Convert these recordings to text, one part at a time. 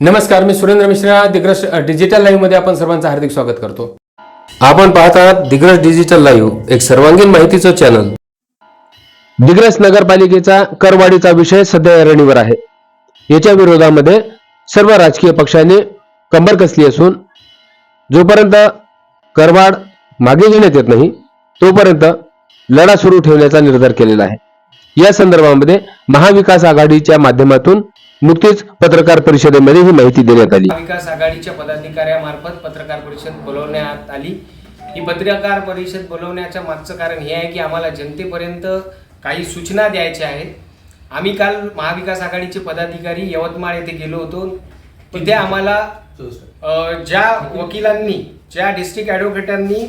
नमस्कार मी सुरेंद्र मिश्रा. दिग्रस डिजिटल लाईव्हमध्ये आपण सर्वांचं हार्दिक स्वागत करतो. आपण पाहत आहात दिग्रस डिजिटल लाईव्ह एक सर्वांगीण माहितीचं चॅनल दिग्रस नगरपालिकेचा करवाढीचा विषय सध्या ऐरणीवर आहे. याच्या विरोधामध्ये सर्व राजकीय पक्षांनी कंबर कसली असून जोपर्यंत करवाढ मागे घेण्यात येत नाही तोपर्यंत लढा सुरू ठेवण्याचा निर्धार केलेला आहे. या संदर्भामध्ये महाविकास आघाडीच्या माध्यमातून नुकतीच पत्रकार परिषदेमध्ये ही माहिती देण्यात आली. विकास आघाडीच्या पदाधिकाऱ्यामार्फत पत्रकार परिषद बोलवण्यात आली. ही पत्रकार परिषद बोलवण्याच्या मागचं कारण हे आहे की आम्हाला जनतेपर्यंत काही सूचना द्यायच्या आहेत. आम्ही काल महाविकास आघाडीचे पदाधिकारी यवतमाळ येथे गेलो होतो. तिथे आम्हाला ज्या वकिलांनी ज्या डिस्ट्रिक्ट ॲडव्होकेटांनी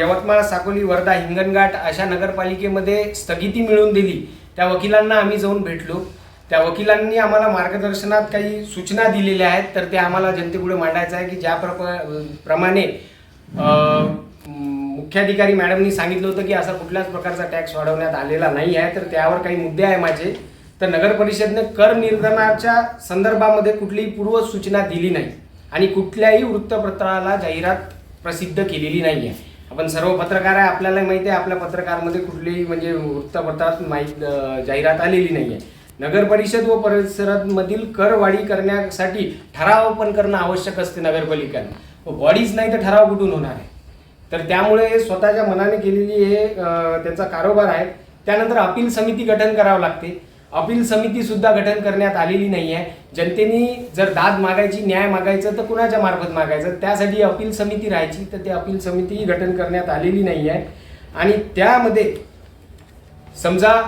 यवतमाळ साकोली वर्धा हिंगणघाट अशा नगरपालिकेमध्ये स्थगिती मिळवून दिली त्या वकिलांना आम्ही जाऊन भेटलो. त्या वकिलांनी आम्हाला मार्गदर्शनात काही सूचना दिलेल्या आहेत तर ते आम्हाला जनतेपुढे मांडायचं आहे की ज्या प्रमाणे मुख्याधिकारी मॅडमनी सांगितलं होतं की असा कुठल्याच प्रकारचा टॅक्स वाढवण्यात आलेला नाही आहे तर त्यावर काही मुद्दे आहे माझे. तर नगर परिषदने कर निर्धनाच्या संदर्भामध्ये कुठलीही पूर्व सूचना दिली नाही आणि कुठल्याही वृत्तपत्राला जाहिरात प्रसिद्ध केलेली नाही आहे. आपण सर्व पत्रकार आहे आपल्याला माहिती आहे आपल्या पत्रकारमध्ये कुठलीही म्हणजे वृत्तपत्रात माहीत जाहिरात आलेली नाही आहे. नगर परिषद व परिसरामधील करवाढी करण्यासाठी ठराव पण करणं आवश्यक असते नगरपालिकांना. बॉडीज नाही तर ठराव कुठून होणार आहे? तर त्यामुळे स्वतःच्या मनाने केलेली हे त्यांचा कारोबार आहे. त्यानंतर अपील समिती गठन करावं लागते. अपील समिती सुद्धा गठन करण्यात आलेली नाही आहे जनतेने जर दाद मागायची न्याय मागायचं तर कुणाच्या मार्फत मागायचं? त्यासाठी अपील समिती राहायची. तर ते अपील समितीही गठन करण्यात आलेली नाही आहे आणि त्यामध्ये समजा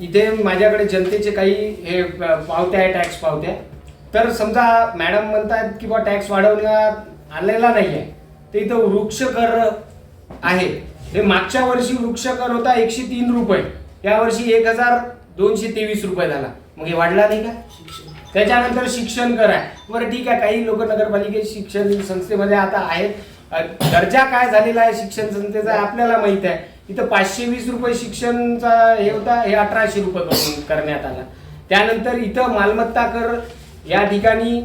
इथे माझ्याकडे जनतेचे काही हे पावत्या आहे टॅक्स पावत्या. तर समजा मॅडम म्हणतात की बा टॅक्स वाढवण्यात आलेला नाही आहे तर इथं वृक्ष कर आहे. हे मागच्या वर्षी वृक्ष कर होता एकशे तीन रुपये. यावर्षी एक हजार दोनशे तेवीस रुपये झाला. मग हे वाढला नाही का? त्याच्यानंतर शिक्षण कर आहे. बरं ठीक आहे काही लोक नगरपालिके शिक्षण संस्थेमध्ये आता आहेत. दर्जा काय झालेला आहे शिक्षण संस्थेचा आपल्याला माहीत आहे. इथं पाचशे वीस रुपये शिक्षणचा हे होता हे अठराशे रुपये करून करण्यात आला. त्यानंतर इथं मालमत्ता कर या ठिकाणी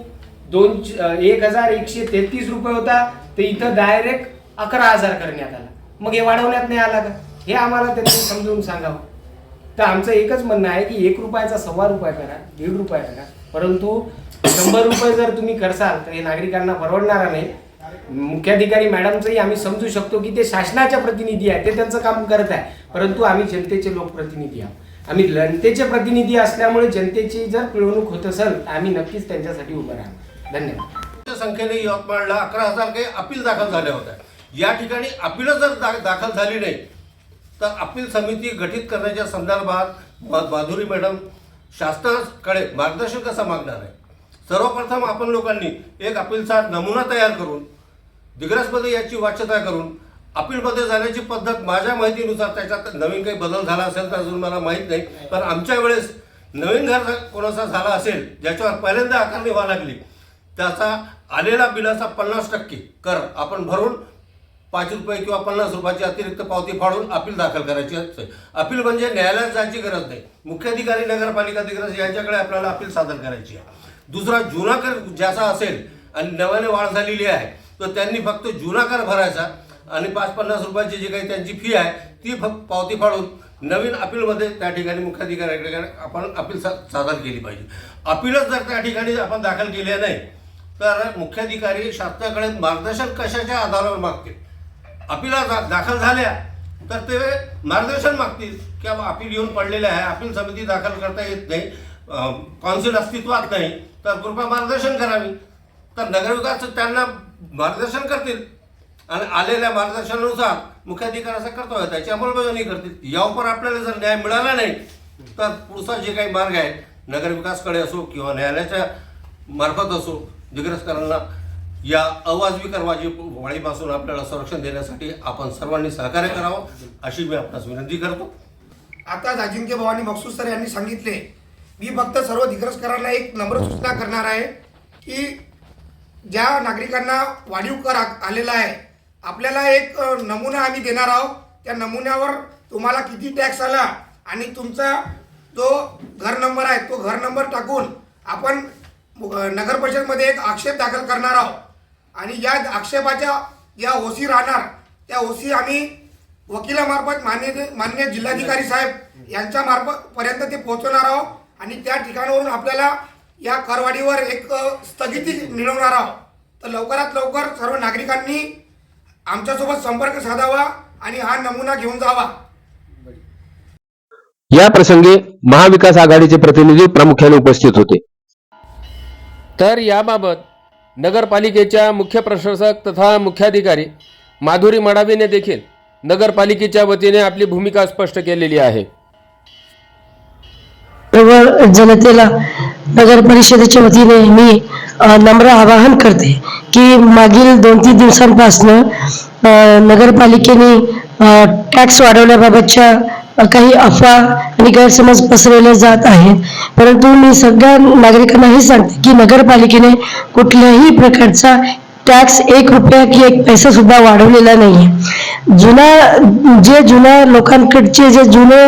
दोन एक हजार एकशे तेहतीस रुपये होता. तर इथं डायरेक्ट अकरा हजार करण्यात आला. मग हे वाढवण्यात नाही आला का? हे आम्हाला त्यांनी समजून सांगावं. तर आमचं एकच म्हणणं आहे की एक रुपयाचा सव्वा रुपये करा दीड रुपये करा. परंतु शंभर रुपये जर तुम्ही करसाल तर हे नागरिकांना परवडणार नाही. मुख्याधिकारी मॅडमचंही आम्ही समजू शकतो की ते शासनाच्या प्रतिनिधी आहे ते त्यांचं काम करत आहे. परंतु आम्ही जनतेचे लोकप्रतिनिधी आहोत. आम्ही जनतेचे प्रतिनिधी असल्यामुळे जनतेची जर पिळवणूक होत असेल तर आम्ही नक्कीच त्यांच्यासाठी उभं राहणार. धन्यवाद. संख्येने यवतमाळला अकरा हजार काही अपील दाखल झाल्या होत्या. या ठिकाणी अपीलच जर दा दाखल झाली नाही तर अपील समिती गठीत करण्याच्या संदर्भात माधुरी मॅडम शासनाकडे मार्गदर्शन कसं मागणार आहे? सर्वप्रथम आपण लोकांनी एक अपीलचा नमुना तयार करून दिग्रसमध्ये याची वाच्यता करून अपीलमध्ये जाण्याची पद्धत माझ्या माहितीनुसार त्याच्यात नवीन काही बदल झाला असेल तर अजून मला माहीत नाही. पण आमच्या वेळेस नवीन घर कोणाचा झाला असेल ज्याच्यावर पहिल्यांदा आकारणी व्हावी लागली त्याचा आलेला बिलाचा पन्नास टक्के कर आपण भरून पाच रुपये किंवा पन्नास रुपयाची अतिरिक्त पावती फाडून अपील दाखल करायची असते. अपील म्हणजे न्यायालयात जायची गरज नाही. मुख्याधिकारी नगरपालिका अधिकारी यांच्याकडे आपल्याला अपील सादर करायची आहे. दुसरा जुना कर ज्याचा असेल आणि नव्याने वाढ झालेली आहे तर त्यांनी फक्त जुना कर भरायचा आणि पाच पन्नास रुपयाची जी काही त्यांची फी आहे ती फक्त पावती फाडून नवीन अपीलमध्ये त्या ठिकाणी मुख्याधिकाऱ्याकडे आपण अपील सा सादर केली पाहिजे. अपीलच जर त्या ठिकाणी आपण दाखल केले नाही तर मुख्याधिकारी शासनाकडे मार्गदर्शन कशाच्या आधारावर मागतील? अपिला दा दाखल झाल्या तर ते मार्गदर्शन मागतील. की अपील येऊन पडलेले आहे अपील समिती दाखल करता येत नाही कौन्सिल अस्तित्वात नाही तर कृपया मार्गदर्शन करावी. तर नगरविकास त्यांना मार्गदर्शन करतील. आणि आलेल्या मार्गदर्शनानुसार मुख्याधिकाऱ्याचा कर्तव्य त्याची अंमलबजावणी करतील. यावर आपल्याला जर न्याय मिळाला नाही तर पुढचा जे काही मार्ग आहे नगरविकासकडे असो किंवा न्यायालयाच्या मार्फत असो दिग्रसकरांना या अवाजवी करवाजी वाळीपासून आपल्याला संरक्षण देण्यासाठी आपण सर्वांनी सहकार्य करावं अशी मी आपणास विनंती करतो. आता अजिंक्य भवानी मकसूद सर यांनी सांगितले मी फक्त सर्व दिग्रसकरांना एक नम्र सूचना करणार आहे की ज्या नागरिकांना वाढीव कर आ- आलेला आहे आपल्याला एक नमुना आम्ही देणार आहोत. त्या नमुन्यावर तुम्हाला किती टॅक्स आला आणि तुमचा जो घर नंबर आहे तो घर नंबर टाकून आपण नगर परिषदमध्ये एक आक्षेप दाखल करणार आहोत. आणि या आक्षेपाच्या ज्या ओसी राहणार त्या ओसी आम्ही वकिलामार्फत मान्य मान्य जिल्हाधिकारी साहेब यांच्या मार्फत पर्यंत ते पोहोचवणार आहोत. आणि त्या ठिकाणावरून आपल्याला या करवाढीवर एक स्थगिती मिळवणार आहोत. तर लवकरात लवकर सर्व नागरिकांनी आमच्यासोबत संपर्क साधावा आणि हा नमुना घेऊन जावा. या प्रसंगी महाविकास आघाडीचे प्रतिनिधी प्रामुख्याने उपस्थित होते. तर याबाबत नगरपालिकेच्या मुख्य प्रशासक तथा मुख्याधिकारी माधुरी मडावीने देखील नगरपालिकेच्या वतीने आपली भूमिका स्पष्ट केलेली आहे. जनतेला नगर परिषदेच्या वतीने मी नम्र आवाहन करते की मागील दोन तीन दिवसांपासनं नगरपालिकेने टॅक्स वाढवण्याबाबतच्या काही अफवा आणि गैरसमज पसरवले जात आहेत. परंतु मी सगळ्या नागरिकांना हे सांगते की नगरपालिकेने कुठल्याही प्रकारचा टॅक्स एक रुपया की एक पैसा सुद्धा वाढवलेला आहे जुना जे जुन्या लोकांकडचे जे जुने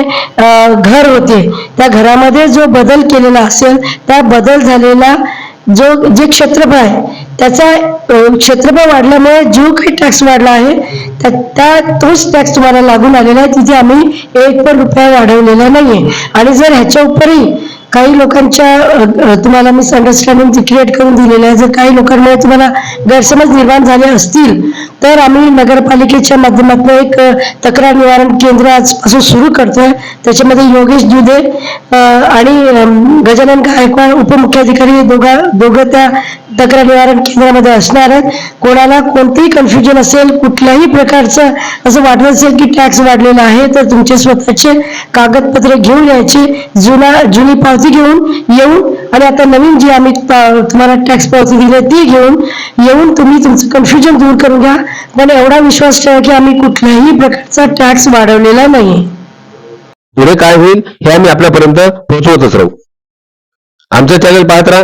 घर होते त्या घरामध्ये जो बदल केलेला असेल त्या बदल झालेला जो जे क्षेत्रफळ आहे त्याचा क्षेत्रफळ वाढल्यामुळे जो काही टॅक्स वाढला आहे त्या त्या तोच टॅक्स तुम्हाला लागून आलेला आहे तिथे आम्ही एक पण रुपया वाढवलेला नाहीये. आणि जर ह्याच्या उपरही काही लोकांच्या तुम्हाला मी अंडरस्टँडिंग क्रिएट करून दिलेलं आहे जर काही लोकांमुळे तुम्हाला गैरसमज निर्माण झाले असतील तर आम्ही नगरपालिकेच्या माध्यमातून एक तक्रार निवारण केंद्र आजपासून सुरू करतोय. त्याच्यामध्ये योगेश दुधे आणि गजानन गायकवाड उपमुख्याधिकारी दोघा दोघं त्या तक्रार निवारण केंद्रामध्ये असणार आहेत कोणाला कोणतेही कन्फ्युजन असेल कुठल्याही प्रकारचं असं वाटत असेल की टॅक्स वाढलेला आहे तर तुमचे स्वतःचे कागदपत्र घेऊन यायचे. जुना जुनी पावती घेऊन येऊन आणि आता नवीन जी आम्ही तुम्हाला टॅक्स पावती दिली आहे ती घेऊन येऊन तुम्ही तुमचं कन्फ्युजन दूर करून घ्या. पण एवढा विश्वास ठेवा की आम्ही कुठल्याही प्रकारचा टॅक्स वाढवलेला नाही पुढे काय होईल हे आम्ही आपल्यापर्यंत पोहोचवतच राहू. आमचं चॅनल पाहत राहा.